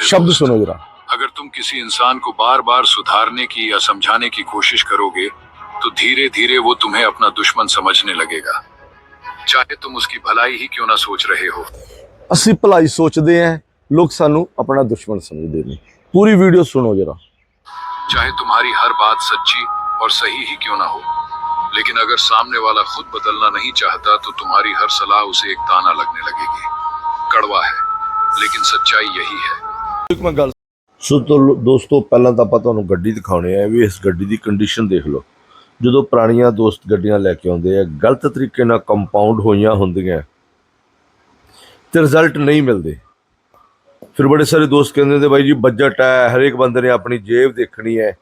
शब्द सुनो जरा। अगर तुम किसी इंसान को बार बार सुधारने की या समझाने की कोशिश करोगे तो धीरे धीरे वो तुम्हें अपना दुश्मन समझने लगेगा। चाहे तुम उसकी भलाई ही क्यों ना सोच रहे हो। असि भलाई सोचते हैं लोग सानू अपना दुश्मन समझते ने। पूरी वीडियो सुनो जरा। चाहे तुम्हारी हर बात सच्ची और सही ही क्यों ना हो लेकिन अगर सामने वाला खुद बदलना नहीं चाहता तो तुम्हारी हर सलाह उसे एक ताना लगने लगेगी। कड़वा है लेकिन सच्चाई यही है। ਇੱਕ ਮੈਂ ਗੱਲ ਸੋ ਦੋਸਤੋ, ਪਹਿਲਾਂ ਤਾਂ ਆਪਾਂ ਤੁਹਾਨੂੰ ਗੱਡੀ ਦਿਖਾਉਣੇ ਆ ਵੀ ਇਸ ਗੱਡੀ ਦੀ ਕੰਡੀਸ਼ਨ ਦੇਖ ਲਓ। ਜਦੋਂ ਪੁਰਾਣੀਆਂ ਦੋਸਤ ਗੱਡੀਆਂ ਲੈ ਕੇ ਆਉਂਦੇ ਆ, ਗਲਤ ਤਰੀਕੇ ਨਾਲ ਕੰਪਾਊਂਡ ਹੋਈਆਂ ਹੁੰਦੀਆਂ ਤੇ ਰਿਜ਼ਲਟ ਨਹੀਂ ਮਿਲਦੇ। ਫਿਰ ਬੜੇ ਸਾਰੇ ਦੋਸਤ ਕਹਿੰਦੇ ਨੇ ਬਾਈ ਜੀ ਬਜਟ ਹੈ, ਹਰੇਕ ਬੰਦੇ ਨੇ ਆਪਣੀ ਜੇਬ ਦੇਖਣੀ ਹੈ।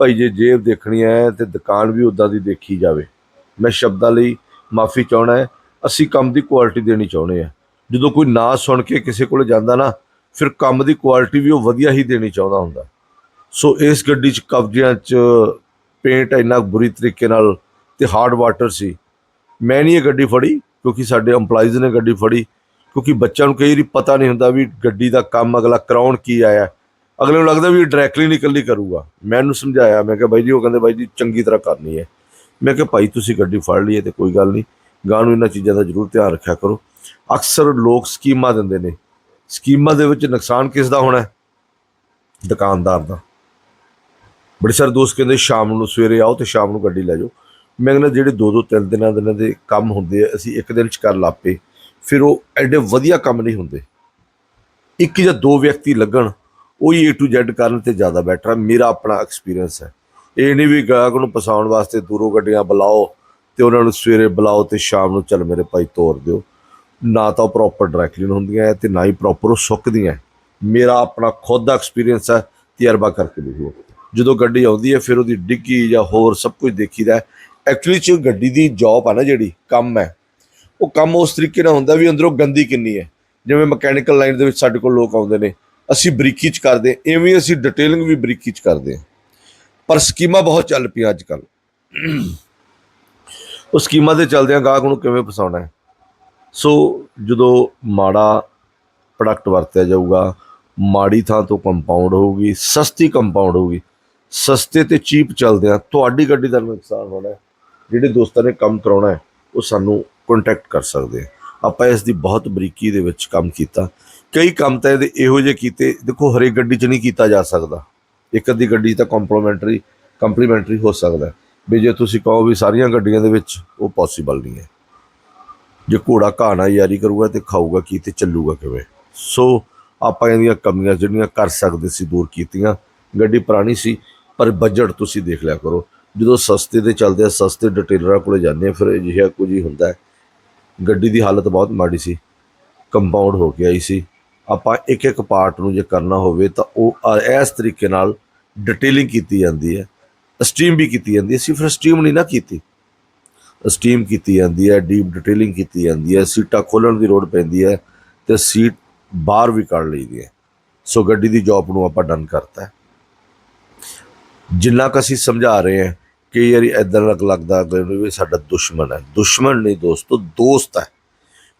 ਭਾਈ ਜੇ ਜੇਬ ਦੇਖਣੀ ਹੈ, ਤੇ ਦੁਕਾਨ ਵੀ ਉਦਾਂ ਦੀ ਦੇਖੀ ਜਾਵੇ। ਮੈਂ ਸ਼ਬਦਾਂ ਲਈ ਮਾਫੀ ਚਾਹਣਾ ਹੈ, ਅਸੀਂ ਕੰਮ ਦੀ ਕੁਆਲਿਟੀ ਦੇਣੀ ਚਾਹੁੰਦੇ ਆ ਜਦੋਂ ਕੋਈ ਨਾ ਸੁਣ ਕੇ ਕਿਸੇ ਕੋਲ ਜਾਂਦਾ ਨਾ ਫਿਰ ਕੰਮ ਦੀ ਕੁਆਲਿਟੀ ਵੀ ਉਹ ਵਧੀਆ ਹੀ ਦੇਣੀ ਚਾਹੁੰਦਾ ਹੁੰਦਾ। ਸੋ ਇਸ ਗੱਡੀ 'ਚ ਕਬਜ਼ਿਆਂ 'ਚ ਪੇਂਟ ਇੰਨਾ ਬੁਰੀ ਤਰੀਕੇ ਨਾਲ ਤੇ ਹਾਰਡ ਵਾਟਰ ਸੀ। ਮੈਂ ਨਹੀਂ ਇਹ ਗੱਡੀ ਫੜੀ ਕਿਉਂਕਿ ਸਾਡੇ EMPLOYEES ਨੇ ਗੱਡੀ ਫੜੀ, ਕਿਉਂਕਿ ਬੱਚਿਆਂ ਨੂੰ ਕਈ ਵਾਰੀ ਪਤਾ ਨਹੀਂ ਹੁੰਦਾ ਵੀ ਗੱਡੀ ਦਾ ਕੰਮ ਅਗਲਾ ਕਰਾਉਣ ਕੀ ਆਇਆ। ਅਗਲੇ ਨੂੰ ਲੱਗਦਾ ਵੀ ਡਾਇਰੈਕਟਲੀ ਨਿਕਲਣੀ ਕਰੂਗਾ। ਮੈਂ ਇਹਨੂੰ ਸਮਝਾਇਆ, ਮੈਂ ਕਿਹਾ ਬਾਈ ਜੀ, ਉਹ ਕਹਿੰਦੇ ਬਾਈ ਜੀ ਚੰਗੀ ਤਰ੍ਹਾਂ ਕਰਨੀ ਹੈ। ਮੈਂ ਕਿਹਾ ਭਾਈ ਤੁਸੀਂ ਗੱਡੀ ਫੜ ਲਈਏ ਹੈ ਤੇ ਕੋਈ ਗੱਲ ਨਹੀਂ ਗਾਂ ਨੂੰ ਇਹਨਾਂ ਚੀਜ਼ਾਂ ਦਾ ਜ਼ਰੂਰ ਧਿਆਨ ਰੱਖਿਆ ਕਰੋ। ਅਕਸਰ ਲੋਕ ਸਕੀਮਾਂ ਦਿੰਦੇ ਨੇ। ਸਕੀਮਾਂ ਦੇ ਵਿੱਚ ਨੁਕਸਾਨ ਕਿਸ ਦਾ ਹੋਣਾ ਦੁਕਾਨਦਾਰ ਦਾ। ਬੜੇ ਸਾਰੇ ਦੋਸਤ ਕਹਿੰਦੇ ਸ਼ਾਮ ਨੂੰ ਸਵੇਰੇ ਆਓ ਤੇ ਸ਼ਾਮ ਨੂੰ ਗੱਡੀ ਲੈ ਜਾਓ। ਮੈਂ ਕਹਿੰਦਾ ਜਿਹੜੇ ਦੋ ਦੋ ਤਿੰਨ ਦਿਨਾਂ ਦਿਨਾਂ ਦੇ ਕੰਮ ਹੁੰਦੇ ਆ, ਅਸੀਂ ਇੱਕ ਦਿਨ ਚ ਕਰ ਲਾਪੇ। ਫਿਰ ਉਹ ਐਡੇ ਵਧੀਆ ਕੰਮ ਨਹੀਂ ਹੁੰਦੇ। ਇੱਕ ਜਾਂ ਦੋ ਵਿਅਕਤੀ ਲੱਗਣ, ਉਹ ਹੀ A to Z ਕਰਨ ਤੇ ਜ਼ਿਆਦਾ ਬੈਟਰ ਹੈ ਮੇਰਾ ਆਪਣਾ ਐਕਸਪੀਰੀਅੰਸ ਹੈ। ਇਹ ਨਹੀਂ ਵੀ ਗਾਹਕ ਨੂੰ ਪਸਾਉਣ ਵਾਸਤੇ ਦੂਰੋਂ ਗੱਡੀਆਂ ਬੁਲਾਓ ਤੇ ਉਹਨਾਂ ਨੂੰ ਸਵੇਰੇ ਬੁਲਾਓ ਤੇ ਸ਼ਾਮ ਨੂੰ ਚੱਲ ਮੇਰੇ ਭਾਈ ਤੋਰ ਦਿਓ। ਨਾ ਤਾਂ ਪ੍ਰੋਪਰ ਡਾਇਰੈਕਟਲੀ ਹੁੰਦੀਆਂ ਹੈ ਤੇ ਨਾ ਹੀ ਪ੍ਰੋਪਰ ਉਹ ਸੁੱਕਦੀਆਂ ਮੇਰਾ ਆਪਣਾ ਖੁਦ ਦਾ ਐਕਸਪੀਰੀਅੰਸ ਹੈ ਤਜਰਬਾ ਕਰਕੇ ਦੇਖੋ। ਜਦੋਂ ਗੱਡੀ ਆਉਂਦੀ ਹੈ ਫਿਰ ਉਹਦੀ ਡਿੱਗੀ ਜਾਂ ਹੋਰ ਸਭ ਕੁਝ ਦੇਖੀਦਾ ਐਕਚੁਅਲੀ ਚ ਗੱਡੀ ਦੀ ਜੌਬ ਆ ਨਾ ਜਿਹੜੀ ਕੰਮ ਹੈ ਉਹ ਕੰਮ ਉਸ ਤਰੀਕੇ ਨਾਲ ਹੁੰਦਾ ਵੀ ਅੰਦਰੋਂ ਗੰਦੀ ਕਿੰਨੀ ਹੈ ਜਿਵੇਂ ਮਕੈਨੀਕਲ ਲਾਈਨ ਦੇ ਵਿੱਚ ਸਾਡੇ ਕੋਲ ਲੋਕ ਆਉਂਦੇ ਨੇ ਅਸੀਂ ਬਰੀਕੀ ਚ ਕਰਦੇ ਹਾਂ, ਐਵੇਂ ਅਸੀਂ ਡਿਟੇਲਿੰਗ ਵੀ ਬਰੀਕੀ ਚ ਕਰਦੇ ਹਾਂ ਪਰ ਸਕੀਮਾਂ ਬਹੁਤ ਚੱਲ ਪਈਆਂ ਅੱਜ ਕੱਲ ਉਹ ਸਕੀਮਾਂ ਦੇ ਚੱਲਦਿਆਂ ਗਾਹਕ ਨੂੰ ਕਿਵੇਂ ਫਸਾਉਣਾ ਹੈ ਸੋ ਜਦੋਂ ਮਾੜਾ ਪ੍ਰੋਡਕਟ ਵਰਤਿਆ ਜਾਊਗਾ, ਮਾੜੀ ਥਾਂ ਤੋਂ ਕੰਪਾਊਂਡ ਹੋਊਗੀ, ਸਸਤੀ ਕੰਪਾਊਂਡ ਹੋਊਗੀ, ਸਸਤੇ ਤੇ ਚੀਪ ਚੱਲਦੇ ਚੱਲਦਿਆਂ ਤੁਹਾਡੀ ਗੱਡੀ ਦਾ ਨੁਕਸਾਨ ਹੋਣਾ ਜਿਹੜੇ ਦੋਸਤਾਂ ਨੇ ਕੰਮ ਕਰਾਉਣਾ ਹੈ, ਉਹ ਸਾਨੂੰ ਕੰਟੈਕਟ ਕਰ ਸਕਦੇ ਆ ਆਪਾਂ ਇਸ ਦੀ ਬਹੁਤ ਬਰੀਕੀ ਦੇ ਵਿੱਚ ਕੰਮ ਕੀਤਾ। ਕਈ ਕੰਮ ਤਾਂ ਇਹਦੇ ਇਹੋ ਜਿਹੇ ਕੀਤੇ, ਦੇਖੋ ਹਰੇਕ ਗੱਡੀ 'ਚ ਨਹੀਂ ਕੀਤਾ ਜਾ ਸਕਦਾ। ਇੱਕ ਅੱਧੀ ਗੱਡੀ ਤਾਂ ਕੰਪਲੀਮੈਂਟਰੀ ਕੰਪਲੀਮੈਂਟਰੀ ਹੋ ਸਕਦਾ ਵੀ ਜੇ ਤੁਸੀਂ ਕਹੋ ਵੀ ਸਾਰੀਆਂ ਗੱਡੀਆਂ ਦੇ ਵਿੱਚ, ਉਹ ਪੋਸੀਬਲ ਨਹੀਂ ਹੈ। ਜੇ ਘੋੜਾ ਘਾਹ ਨਾਲ ਯਾਰੀ ਕਰੂਗਾ ਤੇ ਖਾਊਗਾ ਕੀ ਤੇ ਚੱਲੂਗਾ ਕਿਵੇਂ? ਸੋ ਆਪਾਂ ਇਹਦੀਆਂ ਕਮੀਆਂ ਜਿਹੜੀਆਂ ਕਰ ਸਕਦੇ ਸੀ, ਦੂਰ ਕੀਤੀਆਂ। ਗੱਡੀ ਪੁਰਾਣੀ ਸੀ, ਪਰ ਬਜਟ ਤੁਸੀਂ ਦੇਖ ਲਿਆ ਕਰੋ। ਜਦੋਂ ਸਸਤੇ ਦੇ ਚੱਲਦੇ ਆ, ਸਸਤੇ ਡਿਟੇਲਰਾਂ ਕੋਲੇ ਜਾਂਦੇ ਆ, ਫਿਰ ਅਜਿਹਾ ਕੁਝ ਹੀ ਹੁੰਦਾ ਗੱਡੀ ਦੀ ਹਾਲਤ ਬਹੁਤ ਮਾੜੀ ਸੀ। ਕੰਪਾਊਂਡ ਹੋ ਕੇ ਆਈ ਸੀ। ਆਪਾਂ ਇੱਕ ਇੱਕ ਪਾਰਟ ਨੂੰ ਜੇ ਕਰਨਾ ਹੋਵੇ, ਤਾਂ ਉਹ ਇਸ ਤਰੀਕੇ ਨਾਲ ਡਿਟੇਲਿੰਗ ਕੀਤੀ ਜਾਂਦੀ ਹੈ। ਸਟ੍ਰੀਮ ਵੀ ਕੀਤੀ ਜਾਂਦੀ ਹੈ। ਅਸੀਂ ਫਿਰ ਸਟ੍ਰੀਮ ਨਹੀਂ ਨਾ ਕੀਤੀ। ਸਟੀਮ ਕੀਤੀ ਜਾਂਦੀ ਹੈ ਡੀਪ ਡਿਟੇਲਿੰਗ ਕੀਤੀ ਜਾਂਦੀ ਹੈ, ਸੀਟਾਂ ਖੋਲਣ ਦੀ ਲੋੜ ਪੈਂਦੀ ਹੈ ਤੇ ਸੀਟ ਬਾਹਰ ਵੀ ਕੱਢ ਲਈਦੀ ਹੈ। ਸੋ ਗੱਡੀ ਦੀ ਜੌਬ ਨੂੰ ਆਪਾਂ ਡਨ ਕਰਤਾ ਜਿੰਨਾ ਕੁ ਅਸੀਂ ਸਮਝਾ ਰਹੇ ਹਾਂ ਕਿ ਯਾਰ ਇਦਾਂ ਲੱਗ ਲੱਗਦਾ ਅਗਲੇ ਨੂੰ ਵੀ ਸਾਡਾ ਦੁਸ਼ਮਣ ਹੈ। ਦੁਸ਼ਮਣ ਨਹੀਂ ਦੋਸਤੋ, ਦੋਸਤ ਹੈ।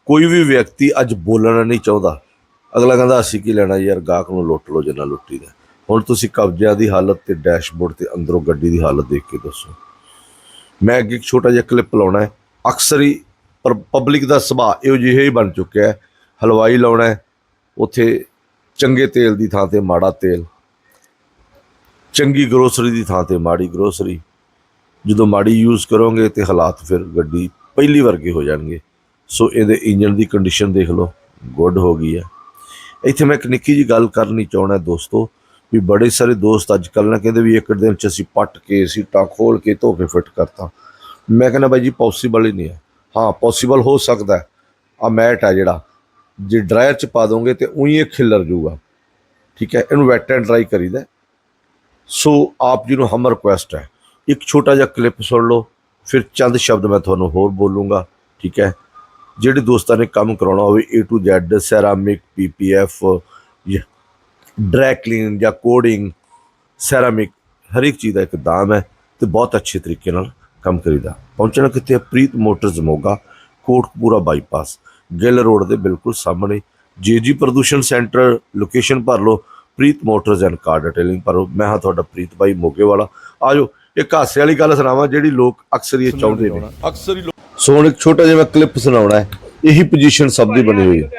ਕੋਈ ਵੀ ਵਿਅਕਤੀ ਅੱਜ ਬੋਲਣਾ ਨਹੀਂ ਚਾਹੁੰਦਾ। ਅਗਲਾ ਕਹਿੰਦਾ, ਅਸੀਂ ਕੀ ਲੈਣਾ ਯਾਰ, ਗਾਹਕ ਨੂੰ ਲੁੱਟ ਲਓ ਜਿੰਨਾ ਲੁੱਟੀਦਾ ਹੁਣ ਤੁਸੀਂ ਕਬਜ਼ਿਆਂ ਦੀ ਹਾਲਤ ਤੇ ਡੈਸ਼ਬੋਰਡ ਤੇ ਅੰਦਰੋਂ ਗੱਡੀ ਦੀ ਹਾਲਤ ਦੇਖ ਕੇ ਦੱਸੋ। ਮੈਂ ਅੱਗੇ ਇੱਕ ਛੋਟਾ ਜਿਹਾ ਕਲਿੱਪ ਲਾਉਣਾ ਹੈ। ਅਕਸਰ ਹੀ ਪਰ ਪਬਲਿਕ ਦਾ ਸੁਭਾਅ ਇਹੋ ਜਿਹਾ ਹੀ ਬਣ ਚੁੱਕਿਆ ਹੈ। ਹਲਵਾਈ ਲਾਉਣਾ ਹੈ, ਉੱਥੇ ਚੰਗੇ ਤੇਲ ਦੀ ਥਾਂ ਤੇ ਮਾੜਾ ਤੇਲ, ਚੰਗੀ ਗਰੋਸਰੀ ਦੀ ਥਾਂ ਤੇ ਮਾੜੀ ਗਰੋਸਰੀ ਜਦੋਂ ਮਾੜੀ ਯੂਜ਼ ਕਰੋਗੇ ਤੇ ਹਾਲਾਤ ਫਿਰ ਗੱਡੀ ਪਹਿਲੀ ਵਰਗੇ ਹੋ ਜਾਣਗੇ। ਸੋ ਇਹਦੇ ਇੰਜਨ ਦੀ ਕੰਡੀਸ਼ਨ ਦੇਖ ਲਓ ਗੁੱਡ ਹੋ ਗਈ ਹੈ। ਇੱਥੇ ਮੈਂ ਇੱਕ ਨਿੱਕੀ ਜੀ ਗੱਲ ਕਰਨੀ ਚਾਹਣਾ ਦੋਸਤੋ। ਵੀ ਬੜੇ ਸਾਰੇ ਦੋਸਤ ਅੱਜ ਕੱਲ੍ਹ ਨਾ ਕਹਿੰਦੇ ਵੀ ਇੱਕ ਦਿਨ ਚ ਅਸੀਂ ਪੱਟ ਕੇ ਸੀਟਾਂ ਖੋਲ ਕੇ ਧੋ ਕੇ ਫਿੱਟ ਕਰਤਾ। ਮੈਂ ਕਹਿੰਦਾ ਬਾਈ ਜੀ ਪੋਸੀਬਲ ਹੀ ਨਹੀਂ ਹੈ। ਹਾਂ ਪੋਸੀਬਲ ਹੋ ਸਕਦਾ ਆ ਮੈਟ ਹੈ ਜਿਹੜਾ, ਜੇ ਡਰਾਇਰ ਚ ਪਾ ਦੋਗੇ ਤੇ ਉਹੀ ਇਹ ਖਿਲਰ ਜੂਗਾ ਠੀਕ ਹੈ, ਇਹਨੂੰ ਵੈਟ ਐਂਡ ਡਰਾਈ ਕਰੀਦਾ ਸੋ ਆਪ ਜੀ ਨੂੰ ਹਮ ਰਿਕੁਐਸਟ ਹੈ। ਇੱਕ ਛੋਟਾ ਜਿਹਾ ਕਲਿੱਪ ਸੁਣ ਲਓ, ਫਿਰ ਚੰਦ ਸ਼ਬਦ ਮੈਂ ਤੁਹਾਨੂੰ ਹੋਰ ਬੋਲੂੰਗਾ। ਠੀਕ ਹੈ, ਜਿਹੜੇ ਦੋਸਤਾਂ ਨੇ ਕੰਮ ਕਰਾਉਣਾ ਹੋਵੇ A to Z ceramic PPF dry clean ਜਾਂ ਕੋਡਿੰਗ ਸੈਰਾਮਿਕ ਹਰ ਇੱਕ ਚੀਜ਼ ਦਾ ਇੱਕ ਦਾਮ ਹੈ ਤੇ ਬਹੁਤ ਅੱਛੇ ਤਰੀਕੇ ਨਾਲ ਕੰਮ ਕਰੀਦਾ। ਪਹੁੰਚਣਾ ਕਿੱਥੇ ਹੈ? Preet motors Moga Kotkapura bypass. Gill road ਦੇ ਬਿਲਕੁਲ ਸਾਹਮਣੇ। ਜੀਜੀ ਪ੍ਰਦੂਸ਼ਣ ਸੈਂਟਰ ਲੋਕੇਸ਼ਨ ਭਰ ਲਓ। Preet motors and car detailing ਪਰ ਮੈਂ ਹਾਂ ਤੁਹਾਡਾ ਪ੍ਰੀਤ ਬਾਈ ਮੋਗੇ ਵਾਲਾ ਆਜੋ ਇੱਕ ਹਾਸੇ ਵਾਲੀ ਗੱਲ ਸੁਣਾਵਾਂ ਜਿਹੜੀ ਲੋਕ ਅਕਸਰ ਹੀ ਇਹ ਚਾਹੁੰਦੇ ਨੇ। ਅਕਸਰ ਹੀ ਸੋ ਹੁਣ ਇੱਕ ਛੋਟਾ ਜਿਹਾ ਮੈਂ ਕਲਿੱਪ ਸੁਣਾਉਣਾ ਹੈ। ਇਹੀ ਪੋਜੀਸ਼ਨ ਸਭ ਦੀ ਬਣੀ ਹੋਈ ਹੈ।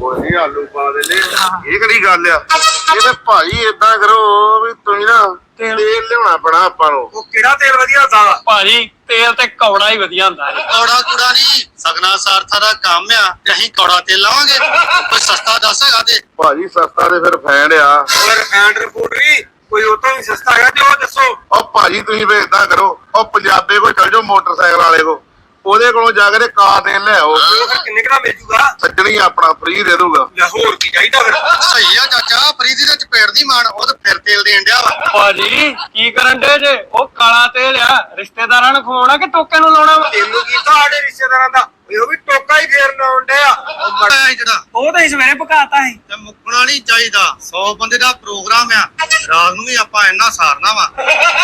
ਕੋਈ ਆਲੂ ਪਾ ਦੇ ਲੈ ਇਹ ਕਿਹੜੀ ਗੱਲ ਆ? ਇਹ ਤੇ ਭਾਈ ਇਦਾਂ ਕਰੋ ਵੀ ਤੁਸੀਂ ਨਾ ਤੇਲ ਲਿਆਉਣਾ ਪੈਣਾ ਆਪਾਂ ਨੂੰ। ਉਹ ਕਿਹੜਾ ਤੇਲ ਵਧੀਆ ਹੁੰਦਾ ਭਾਜੀ ਤੇਲ ਤੇ ਕੌੜਾ ਹੀ ਵਧੀਆ ਹੁੰਦਾ ਜੀ। ਕੌੜਾ ਕੂੜਾ ਨਹੀਂ ਸਗਨਾ ਸਾਰਥਾ ਦਾ ਕੰਮ ਆ ਤੇ ਅਸੀਂ ਕੌੜਾ ਤੇਲ ਲਾਵਾਂਗੇ। ਕੋਈ ਸਸਤਾ ਦੱਸ ਹੈਗਾ ਤੇ? ਭਾਜੀ ਸਸਤਾ ਤੇ ਫਿਰ ਫੈਂਡ ਆ। ਵੀ ਕੋਈ ਉਹ ਤੋਂ ਵੀ ਸਸਤਾ ਹੈਗਾ ਤੇ ਉਹ ਦੱਸੋ। ਉਹ ਭਾਜੀ ਤੁਸੀਂ ਵੀ ਇਦਾਂ ਕਰੋ। ਉਹ ਪੰਜਾਬੇ ਕੋਲ ਚਲ ਜਾਓ ਮੋਟਰਸਾਈਕਲ ਵਾਲੇ ਕੋ ਉਹਦੇ ਕੋਲੋਂ ਜਾ ਕੇ ਤੇ ਕਾਰ ਦੇਣ ਲੈ ਆਓ। ਫਿਰ ਕਿੰਨੇ ਕਿਦਾ ਮਿਲ ਜੂਗਾ ਸੱਜਣੀ ਆਪਣਾ ਫ੍ਰੀ ਦੇ ਦੂਗਾ ਜਾਂ ਹੋਰ ਕੀ ਚਾਹੀਦਾ ਫਿਰ? ਸਹੀ ਆ ਚਾਚਾ ਫਰੀਦੀ ਦੇ ਚਪੇੜ ਦੀ ਮਾਨ ਉਹ ਤਾਂ ਫਿਰ ਤੇਲ ਦੇਣ ਡਿਆ ਵਾ। ਭਾਜੀ ਕੀ ਕਰਨ ਦੇ ਜੇ? ਉਹ ਕਾਲਾ ਤੇਲ ਆ ਰਿਸ਼ਤੇਦਾਰਾਂ ਨੂੰ ਖਵਾਉਣਾ ਕਿ ਟੋਕੇ ਨੂੰ ਲਾਉਣਾ ਵਾ? ਤੈਨੂੰ ਕੀ ਸਾਡੇ ਰਿਸ਼ਤੇਦਾਰਾਂ ਦਾ? ਉਹ ਵੀ ਟੋਕਾ ਹੀ ਫੇਰ ਲਾਉਣ ਡਿਆ। ਉਹ ਮੜਾ ਜਿਹੜਾ। ਉਹ ਤਾਂ ਇਸ ਵੇਲੇ ਪਕਾਤਾ ਸੀ। ਤੇ ਮੁੱਕਣਾ ਨਹੀਂ ਚਾਹੀਦਾ। 100 ਬੰਦੇ ਦਾ ਪ੍ਰੋਗਰਾਮ ਆ। ਰਾਤ ਨੂੰ ਵੀ ਆਪਾਂ ਇੰਨਾ ਸਾਰਨਾ ਵਾ।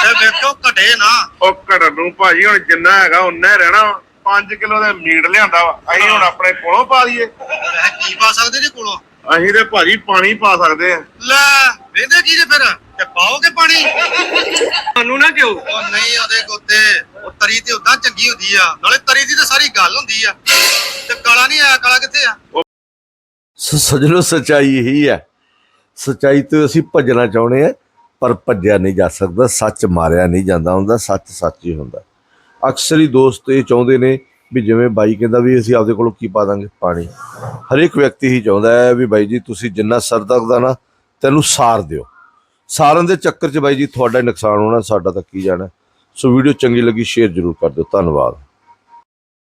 ਤੇ ਵੇਖੋ ਘਟੇ ਨਾ? ਉਹ ਘੜਨ ਨੂੰ ਭਾਜੀ ਹੁਣ ਜਿੰਨਾ ਹੈਗਾ ਉਨਾ ਹੀ ਰਹਿਣਾ 5 ਕਿਲੋ ਦਾ ਮੀਟ ਲਿਆਂਦਾ ਵਾ। ਅਸੀਂ ਹੁਣ ਆਪਣੇ ਕੋਲੋਂ ਪਾ ਦਈਏ। ਕੀ ਪਾ ਸਕਦੇ ਜੀ ਕੋਲੋਂ? ਅਸੀਂ ਤੇ ਭਾਜੀ ਪਾਣੀ ਪਾ ਸਕਦੇ ਆ। ਲੈ ਵੇਂਦੇ ਕੀ ਜੇ ਫਿਰ? ਤੇ ਪਾਓਗੇ ਪਾਣੀ? ਸਾਨੂੰ ਨਾ ਕਿਉਂ ਉਹ ਨਹੀਂ ਉਹਦੇ ਗੋਤੇ। ਉਹ ਤਰੀ ਤੇ ਉਦਾਂ ਚੰਗੀ ਹੁੰਦੀ ਆ। ਨਾਲੇ ਤਰੀ ਦੀ ਤਾਂ ਸਾਰੀ ਗੱਲ ਹੁੰਦੀ ਆ। ਤੇ ਕਾਲਾ ਨਹੀਂ ਆਇਆ ਕਾਲਾ ਕਿੱਥੇ ਆ? ਸੋ ਸਜਣੋ ਸਚਾਈ ਇਹੀ ਹੈ ਸਚਾਈ ਤੋਂ ਅਸੀਂ ਭੱਜਣਾ ਚਾਹੁੰਦੇ ਆ ਪਰ ਭੱਜਿਆ ਨਹੀਂ ਜਾ ਸਕਦਾ। ਸੱਚ ਮਾਰਿਆ ਨਹੀਂ ਜਾਂਦਾ ਹੁੰਦਾ ਸੱਚ ਸੱਚ ਹੀ ਹੁੰਦਾ। ਅਕਸਰ ਹੀ ਦੋਸਤ ਇਹ ਚਾਹੁੰਦੇ ਨੇ ਵੀ ਜਿਵੇਂ ਬਾਈ ਕਹਿੰਦਾ ਵੀ ਅਸੀਂ ਆਪਦੇ ਕੋਲੋਂ ਕੀ ਪਾ ਦਾਂਗੇ? ਪਾਣੀ। ਹਰੇਕ ਵਿਅਕਤੀ ਹੀ ਚਾਹੁੰਦਾ ਹੈ ਵੀ ਬਾਈ ਜੀ ਤੁਸੀਂ ਜਿੰਨਾ ਸਰ ਦਾ ਨਾ, ਤੈਨੂੰ ਸਾਰ ਦਿਓ। ਸਾਰਨ ਦੇ ਚੱਕਰ 'ਚ ਬਾਈ ਜੀ ਤੁਹਾਡਾ ਨੁਕਸਾਨ ਹੋਣਾ, ਸਾਡਾ ਤਾਂ ਕੀ ਜਾਣਾ। ਸੋ ਵੀਡੀਓ ਚੰਗੀ ਲੱਗੀ, ਸ਼ੇਅਰ ਜ਼ਰੂਰ ਕਰ ਦਿਓ। ਧੰਨਵਾਦ।